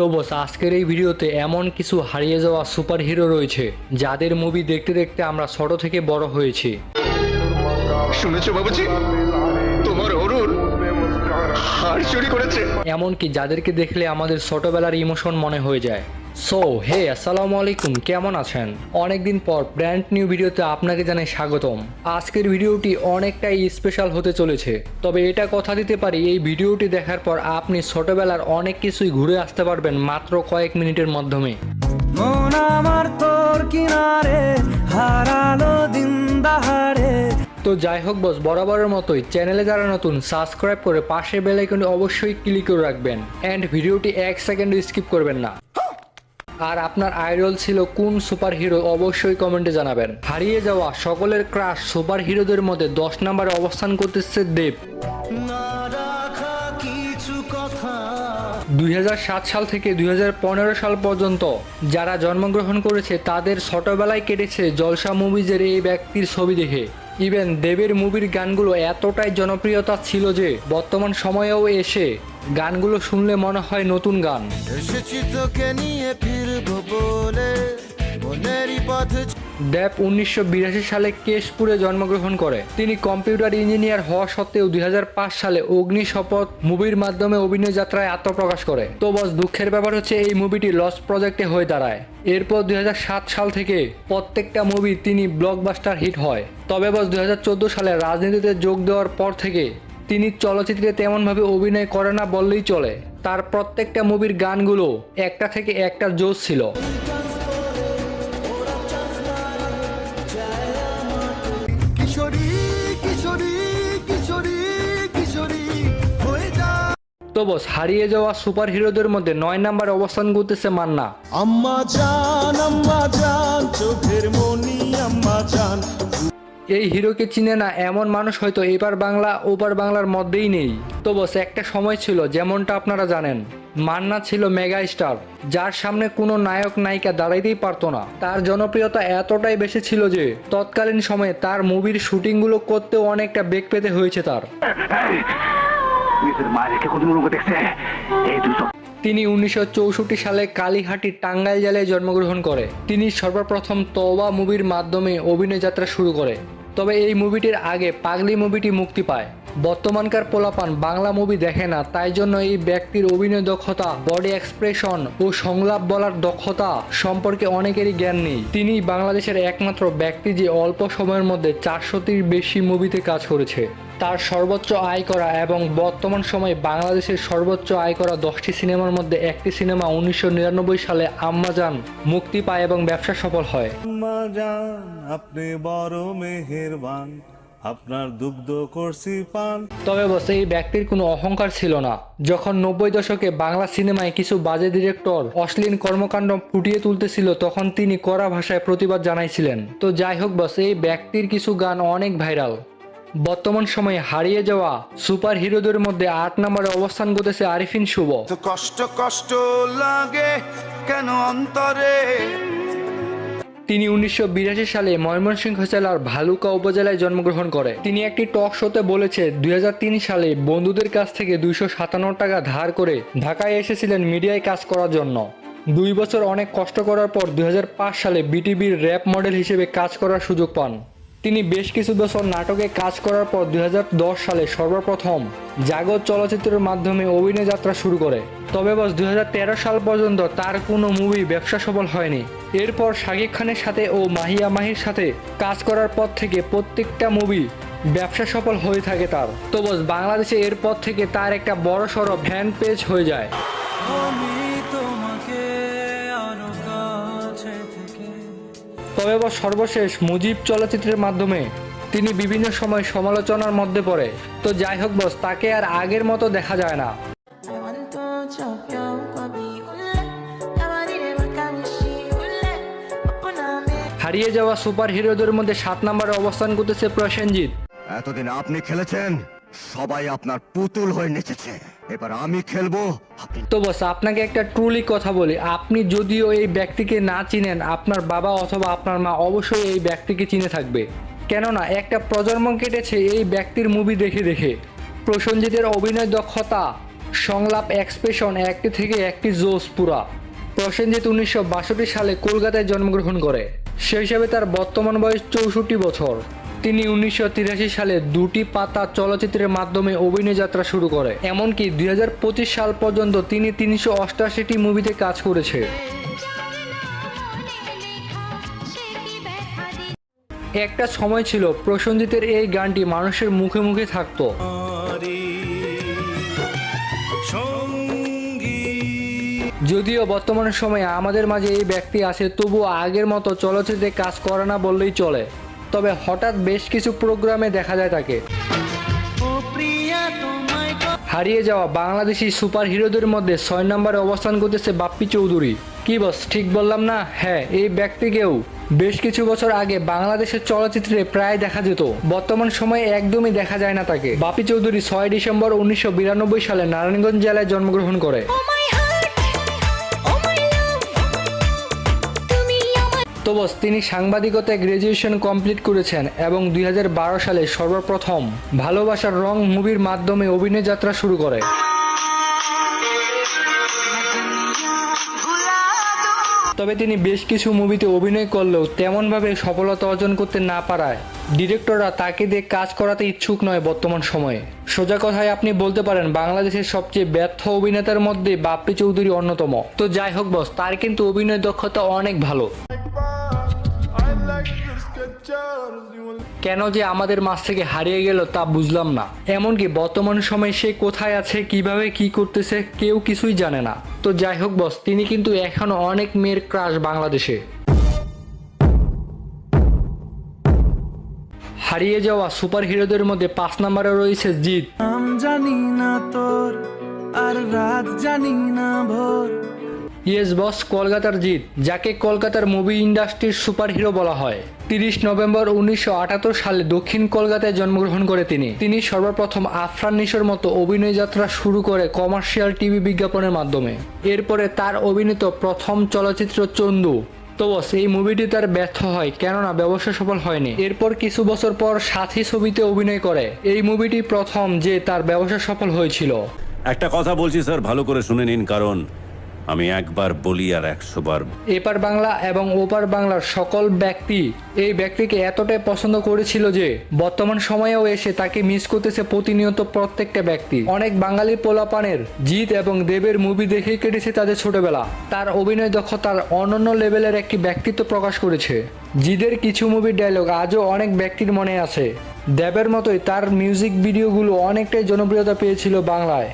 তো বস আজকের এই ভিডিওতে এমন কিছু হারিয়ে যাওয়া সুপার হিরো রয়েছে যাদের মুভি দেখতে দেখতে আমরা ছোট থেকে বড় হয়েছি। শুনেছো বাবুজি? তোমার অরুণ হার চুরি করেছে। এমনকি যাদেরকে দেখলে আমাদের ছোটবেলার ইমোশন মনে হয়ে যায়। সো হে আসসালামু আলাইকুম কেমন আছেন? অনেকদিন পর ব্র্যান্ড নিউ ভিডিওতে আপনাকে জানাই স্বাগতম। আজকের ভিডিওটি অনেকটাই স্পেশাল হতে চলেছে। তবে এটা কথা দিতে পারি এই ভিডিওটি দেখার পর আপনি ছোটবেলার অনেক কিছুই ঘুরে আসতে পারবেন মাত্র কয়েক মিনিটের মাধ্যমে। আমার তোর কিনারে হারালো দিন দাহারে। তো যাই হোক বস বরাবরের মতোই চ্যানেলে যারা নতুন সাবস্ক্রাইব করে পাশে বেল আইকনটি অবশ্যই ক্লিক করে রাখবেন। অ্যান্ড ভিডিওটি এক সেকেন্ড স্কিপ করবেন না। আর আপনার আইডল ছিল কোন সুপার হিরো অবশ্যই কমেন্টে জানাবেন। হারিয়ে যাওয়া সকলের ক্রাশ সুপার হিরোদের মধ্যে দশ নম্বরে অবস্থান করতেছে দেব। দুই সাল থেকে দু হাজার পনেরো সাল পর্যন্ত যারা জন্মগ্রহণ করেছে তাদের ছোটবেলায় কেটেছে জলসা মুভিজের এই ব্যক্তির ছবি দেখে। ইভেন দেবের মুভির গানগুলো এতটাই জনপ্রিয়তা ছিল যে বর্তমান সময়েও এসে গানগুলো শুনলে মনে হয় নতুন গান। এসেছি তোকে নিয়ে ফিরবো বলে উনিশশো সালে কেশপুরে জন্মগ্রহণ করে। তিনি কম্পিউটার ইঞ্জিনিয়ার হওয়া সত্ত্বেও দুই হাজার পাঁচ সালে অগ্নি শপথ মুভির মাধ্যমে অভিনয় যাত্রায় আত্মপ্রকাশ করে। তো বস, দুঃখের ব্যাপার হচ্ছে এই মুভিটি লস প্রজেক্টে হয়ে দাঁড়ায়। এরপর দুই হাজার সাত সাল থেকে প্রত্যেকটা মুভি তিনি ব্লকবাস্টার হিট হয়। তবে বস, দুই হাজার চোদ্দ সালে রাজনীতিতে যোগ দেওয়ার পর থেকে তিনি চলচ্চিত্রে তেমনভাবে অভিনয় করে না বললেই চলে। তার প্রত্যেকটা মুভির গানগুলো একটা থেকে একটা জোশ ছিল। তো বস হারিয়ে যাওয়া সুপার হিরোদের মধ্যে নয় নাম্বার অবস্থান করতেছে মান্না। আম্মা জান আম্মা জান চোখের মনি আম্মা জান। এই হিরোকে চিনে না এমন মানুষ হয়তো এপার বাংলা ওপার বাংলার মধ্যেই নেই। তো বস একটা সময় ছিল, যেমনটা আপনারা জানেন। মান্না ছিল মেগা স্টার, যার সামনে কোনো নায়ক, নায়িকা দাঁড়াইতেই পারতো না। তার জনপ্রিয়তা এতটাই বেশি ছিল যে, তৎকালীন সময়ে তার মুভির শুটিংগুলো করতেও অনেকটা বেগ পেতে হয়েছে তার। তিনি উনিশশো চৌষট্টি সালে কালীহাটি টাঙ্গাইল জেলায় জন্মগ্রহণ করে। তিনি সর্বপ্রথম তওবা মুভির মাধ্যমে অভিনয় যাত্রা শুরু করে। তবে এই মুভিটির আগে পাগলি মুভিটি মুক্তি পায়। বর্তমানকার পোলাপান বাংলা মুভি দেখে না, তাই জন্য এই ব্যক্তির অভিনয় দক্ষতা বডি এক্সপ্রেশন ও সংলাপ বলার দক্ষতা সম্পর্কে অনেকেরই জ্ঞান নেই। তিনি বাংলাদেশের একমাত্র ব্যক্তি যে অল্প সময়ের মধ্যে চারশোটির বেশি মুভিতে কাজ করেছে। তার সর্বোচ্চ আয় করা এবং বর্তমান সময়ে বাংলাদেশের সর্বোচ্চ আয় করা দশটি সিনেমার মধ্যে একটি সিনেমা উনিশশো নিরানব্বই সালে আম্মাজান মুক্তি পায় এবং ব্যবসা সফল হয়। আম্মা জান আপনি বড় মেহেরবান। আপনার দুগ্ধ করছি পান। তবে বস এই ব্যক্তির কোনো অহংকার ছিল না। যখন নব্বই দশকে বাংলা সিনেমায় কিছু বাজে ডিরেক্টর অশ্লীল কর্মকাণ্ড ফুটিয়ে তুলতেছিল তখন তিনি কড়া ভাষায় প্রতিবাদ জানাইছিলেন। তো যাই হোক বস এই ব্যক্তির কিছু গান অনেক ভাইরাল। বর্তমান সময়ে হারিয়ে যাওয়া সুপার হিরোদের মধ্যে আট নম্বরে অবস্থান করতেছে আরিফিন শুভ। কষ্ট কষ্ট লাগে কেন অন্তরে? তিনি উনিশশো বিরাশি সালে ময়মনসিংহ জেলার ভালুকা উপজেলায় জন্মগ্রহণ করে। তিনি একটি টক শোতে বলেছে, দুই হাজার তিন সালে বন্ধুদের কাছ থেকে দুইশো সাতান্ন টাকা ধার করে ঢাকায় এসেছিলেন মিডিয়ায় কাজ করার জন্য। দুই বছর অনেক কষ্ট করার পর দুই হাজার পাঁচ সালে বিটিভির র্যাপ মডেল হিসেবে কাজ করার সুযোগ পান। তিনি বেশ কিছু বছর নাটকে কাজ করার পর দু হাজার দশ সালে সর্বপ্রথম জাগত চলচ্চিত্রের মাধ্যমে অভিনয় যাত্রা শুরু করে। তবে বস দু হাজার তেরো সাল পর্যন্ত তার কোনো মুভি ব্যবসা সফল হয়নি। এরপর শাকিব খানের সাথে ও মাহিয়া মাহির সাথে কাজ করার পর থেকে প্রত্যেকটা মুভি ব্যবসা সফল হয়ে থাকে তার। তো বস বাংলাদেশে এরপর থেকে তার একটা বড় সড়ো ফ্যান পেজ হয়ে যায়। তবে বস সর্বশেষ মুজিব চলচ্চিত্রের মাধ্যমে তিনি বিভিন্ন সময় সমালোচনার মধ্যে পড়ে। তো যাই হোক বস তাকে আর আগের মতো দেখা যায় না। হারিয়ে যাওয়া সুপার হিরোদের মধ্যে সাত নম্বরে অবস্থান করতেছে প্রসেনজিৎ। এতদিন আপনি খেলেছেন? সবাই আপনার পুতুল হয়ে নেচেছে। এবার আমি খেলব। তো বস আপনাকে একটা ট্রুলি কথা বলি। আপনি যদিও এই ব্যক্তিকে না চিনেন আপনার বাবা অথবা আপনার মা অবশ্যই এই ব্যক্তিকে চিনে থাকবে। কেননা একটা প্রজন্ম কেটেছে এই ব্যক্তির মুভি দেখে দেখে। প্রসেনজিতের অভিনয় দক্ষতা সংলাপ এক্সপ্রেশন একটি থেকে একটি জোস পুরা। প্রসেনজিৎ উনিশশো বাষট্টি সালে কলকাতায় জন্মগ্রহণ করে। সেই হিসাবে তার বর্তমান বয়স চৌষট্টি বছর। তিনি উনিশশো তিরাশি সালে দুটি পাতা চলচ্চিত্রের মাধ্যমে অভিনয় যাত্রা শুরু করে। এমনকি দুই হাজার পঁচিশ সাল পর্যন্ত তিনি তিনশো অষ্টাশিটি মুভিতে কাজ করেছে। একটা সময় ছিল প্রসেনজিতের এই গানটি মানুষের মুখে মুখে থাকতো। যদিও বর্তমান সময়ে আমাদের মাঝে এই ব্যক্তি আছে তবুও আগের মতো চলচ্চিত্রে কাজ করে না বললেই চলে। তবে হঠাৎ বেশ কিছু প্রোগ্রামে দেখা যায় তাকে। হারিয়ে যাওয়া বাংলাদেশি সুপার হিরোদের মধ্যে ছয় নম্বরে অবস্থান করতেছে বাপ্পি চৌধুরী। কি বস ঠিক বললাম না? হ্যাঁ এই ব্যক্তিকেও। বেশ কিছু বছর আগে বাংলাদেশের চলচ্চিত্রে প্রায় দেখা যেত। বর্তমান সময়ে একদমই দেখা যায় না তাকে। বাপ্পি চৌধুরী ছয় ডিসেম্বর উনিশশো বিরানব্বই সালে নারায়ণগঞ্জ জেলায় জন্মগ্রহণ করে। তো বস তিনি সাংবাদিকতায় গ্র্যাজুয়েশন কমপ্লিট করেছেন এবং দুই হাজার বারো সালে সর্বপ্রথম ভালোবাসার রং মুভির মাধ্যমে অভিনয় যাত্রা শুরু করে। তবে তিনি বেশ কিছু মুভিতে অভিনয় করলেও তেমনভাবে সফলতা অর্জন করতে না পারায় ডিরেক্টররা তাকে দিয়ে কাজ করাতে ইচ্ছুক নয় বর্তমান সময়ে। সোজা কথায় আপনি বলতে পারেন, বাংলাদেশের সবচেয়ে ব্যর্থ অভিনেতার মধ্যে বাপ্পি চৌধুরী অন্যতম। তো যাই হোক বস, তার কিন্তু অভিনয় দক্ষতা অনেক ভালো। কেন যে আমাদের মাছ থেকে হারিয়ে গেল তা বুঝলাম না। এমনকি বর্তমান সময়ে সে কোথায় আছে, কীভাবে কি করতেছে, কেউ কিছুই জানে না। তো যাই হোক বস, তিনি কিন্তু এখনও অনেক মেয়ের ক্রাশ বাংলাদেশে। হারিয়ে যাওয়া সুপার হিরোদের মধ্যে পাঁচ নম্বরে রয়েছে জিৎ। জানি না তোর, আর রাত জানি না ভোর। ইয়েস বস, কলকাতার জিৎ যাকে কলকাতার মুভি ইন্ডাস্ট্রির সুপার হিরো বলা হয়। তিরিশ নভেম্বর উনিশশো আটাত্তর সালে দক্ষিণ কলকাতায় জন্মগ্রহণ করে তিনি। তিনি সর্বপ্রথম আফরান নিশোর মতো অভিনয় যাত্রা শুরু করে কমার্শিয়াল টিভি বিজ্ঞাপনের মাধ্যমে। এরপরে তার অভিনীত প্রথম চলচ্চিত্র চন্দু। তো বস, এই মুভিটি তার ব্যর্থ হয় কেননা ব্যবসা সফল হয়নি। এরপর কিছু বছর পর সাথী ছবিতে অভিনয় করে। এই মুভিটি প্রথম যে তার ব্যবসা সফল হয়েছিল। একটা কথা বলছি, স্যার, ভালো করে শুনে নিন, কারণ আমি একবার বলি আর একশো বার এপার বাংলা এবং ওপার বাংলার সকল ব্যক্তি এই ব্যক্তিকে এতটাই পছন্দ করেছিল যে বর্তমান সময়েও এসে তাকে মিস করতেছে প্রতিনিয়ত প্রত্যেকটা ব্যক্তি। অনেক বাঙালি পোলাপানের জিৎ এবং দেবের মুভি দেখেই কেটেছে তাদের ছোটবেলা। তার অভিনয় দক্ষতার অনন্য লেভেলের একটি ব্যক্তিত্ব প্রকাশ করেছে। জিদের কিছু মুভির ডায়লগ আজও অনেক ব্যক্তির মনে আছে। দেবের মতোই তার মিউজিক ভিডিওগুলো অনেকটাই জনপ্রিয়তা পেয়েছিল বাংলায়।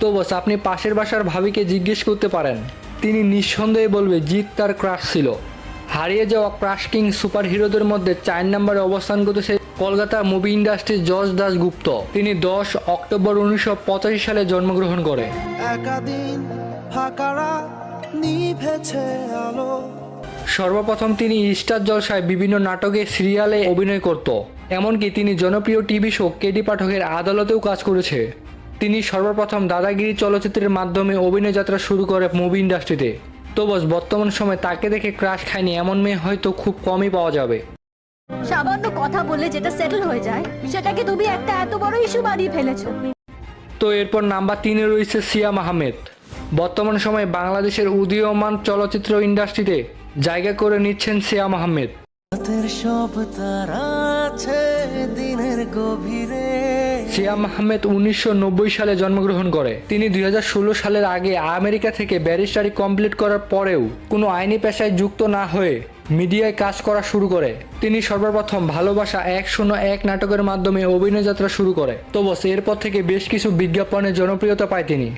তো বস আপনি পাশের বাসার ভাবিকে জিজ্ঞেস করতে পারেন। তিনি নিঃসন্দেহে বলবে জিৎ তার ক্রাশ ছিল। হারিয়ে যাওয়া ক্রাশ কিং সুপার হিরোদের মধ্যে চার নম্বরে অবস্থান করতেছে কলকাতা মুভি ইন্ডাস্ট্রির যশ দাসগুপ্ত তিনি দশ অক্টোবর উনিশশো পঁচাশি সালে জন্মগ্রহণ করে। সর্বপ্রথম তিনি স্টার জলসায় বিভিন্ন নাটকে সিরিয়ালে অভিনয় করত। এমনকি তিনি জনপ্রিয় টিভি শো কেডি পাঠকের আদালতেও কাজ করেছে। তিনি সর্বপ্রথম দাদাগিরি চলচ্চিত্রের মাধ্যমে অভিনয় যাত্রা শুরু করে মুভি ইন্ডাস্ট্রিতে। তো বস বর্তমান সময় তাকে দেখে ক্রাশ খায়নি এমন মেয়ে হয়তো খুব কমই পাওয়া যাবে। সামান্য কথা বললে যেটা সেটেল হয়ে যায় সেটাকে তুমি একটা এত বড় ইস্যু বানিয়ে ফেলেছো। তো এরপর নাম্বার তিনে রয়েছে সিয়াম আহমেদ। বর্তমান সময়ে বাংলাদেশের উদীয়মান চলচ্চিত্র ইন্ডাস্ট্রিতে জায়গা করে নিচ্ছেন সিয়াম আহমেদ। রাতের সব তারা আছে দিনের গভীরে সিয়াম আহমেদ উনিশশো নব্বই সালে জন্মগ্রহণ করে। তিনি দুই হাজার ষোলো সালের আগে আমেরিকা থেকে ব্যারিস্টারি কমপ্লিট করার পরেও কোনো আইনি পেশায় যুক্ত না হয়ে মিডিয়ায় কাজ করা শুরু করে। তিনি সর্বপ্রথম ভালোবাসা এক শূন্য এক নাটকের মাধ্যমে অভিনয় যাত্রা শুরু করে। তো বস, এরপর থেকে বেশ কিছু বিজ্ঞাপনে জনপ্রিয়তা পায় তিনি।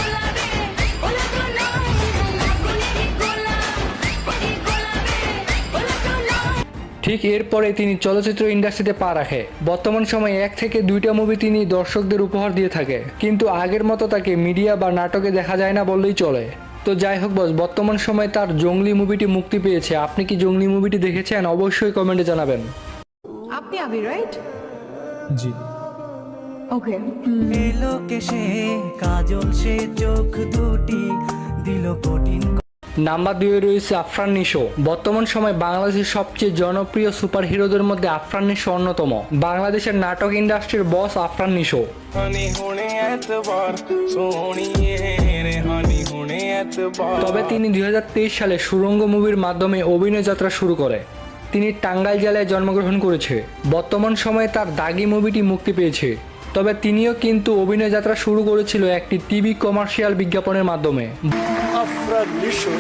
ঠিক এরপরে তিনি চলচ্চিত্র ইন্ডাস্ট্রিতে পা রাখে। বর্তমান সময়ে এক থেকে দুইটা মুভি তিনি দর্শকদের উপহার দিয়ে থাকে কিন্তু আগের মতো তাকে মিডিয়া বা নাটকে দেখা যায় না বললেই চলে। তো যাই হোক বস বর্তমান সময়ে তার জঙ্গলি মুভিটি মুক্তি পেয়েছে। আপনি কি জঙ্গলি মুভিটি দেখেছেন? অবশ্যই কমেন্টে জানাবেন। আপনি আবির রাইট জি। ওকে এলো কেসে কাজল সে চোখ দুটি দিল কঠিন নাম্বার দুয়ে রয়েছে আফরান নিশো। বর্তমান সময়ে বাংলাদেশের সবচেয়ে জনপ্রিয় সুপার হিরোদের মধ্যে আফরান নিশো অন্যতম। বাংলাদেশের নাটক ইন্ডাস্ট্রির বস আফরান নিশো। তবে তিনি দু হাজার তেইশ সালে সুরঙ্গ মুভির মাধ্যমে অভিনয় যাত্রা শুরু করে। তিনি টাঙ্গাইল জেলায় জন্মগ্রহণ করেছে। বর্তমান সময়ে তার দাগি মুভিটি মুক্তি পেয়েছে। তবে তিনিও কিন্তু অভিনয় যাত্রা শুরু করেছিল একটি টিভি কমার্শিয়াল বিজ্ঞাপনের মাধ্যমে। Nisho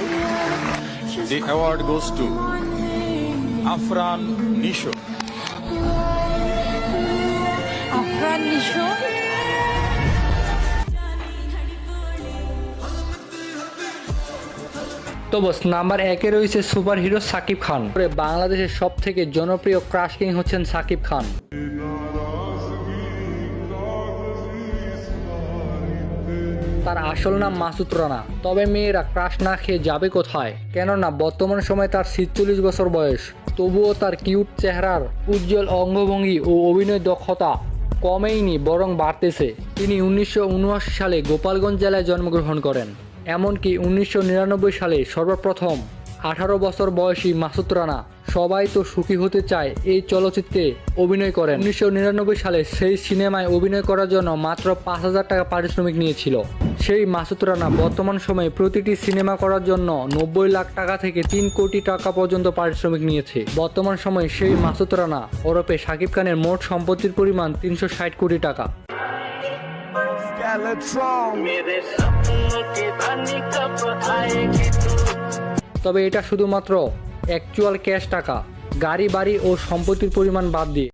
the award goes to Afran Nisho Afran Nisho তো বস নাম্বার একে রয়েছে সুপার হিরো সাকিব খান। বাংলাদেশের সব থেকে জনপ্রিয় ক্রাশ কিং হচ্ছেন সাকিব খান। তার আসল নাম মাসুদ রানা। তবে মেয়েরা ক্রাশ না খেয়ে যাবে কোথায়? কেননা বর্তমান সময়ে তার ছিচল্লিশ বছর বয়স। তবুও তার কিউট চেহারার উজ্জ্বল অঙ্গভঙ্গি ও অভিনয় দক্ষতা কমেইনি বরং বাড়তেছে। তিনি উনিশশো উনআশি সালে গোপালগঞ্জ জেলায় জন্মগ্রহণ করেন। এমনকি উনিশশো নিরানব্বই সালে সর্বপ্রথম আঠারো বছর বয়সী মাসুদ রানা সবাই তো সুখী হতে চায় এই চলচ্চিত্রে অভিনয় করেন। উনিশশো নিরানব্বই সালে সেই সিনেমায় অভিনয় করার জন্য মাত্র পাঁচ হাজার টাকা পারিশ্রমিক নিয়েছিল। সেই মাসুদ রানা বর্তমান সময়ে প্রতিটি সিনেমা করার জন্য নব্বই লাখ টাকা থেকে তিন কোটি টাকা পর্যন্ত পারিশ্রমিক নিয়েছে। বর্তমান সময়ে সেই মাসুদ রানা ওরফে শাকিব খানের মোট সম্পত্তির পরিমাণ তিনশো ষাট কোটি টাকা। তবে এটা শুধুমাত্র অ্যাকচুয়াল ক্যাশ টাকা। গাড়ি বাড়ি ও সম্পত্তির পরিমাণ বাদ দিয়ে।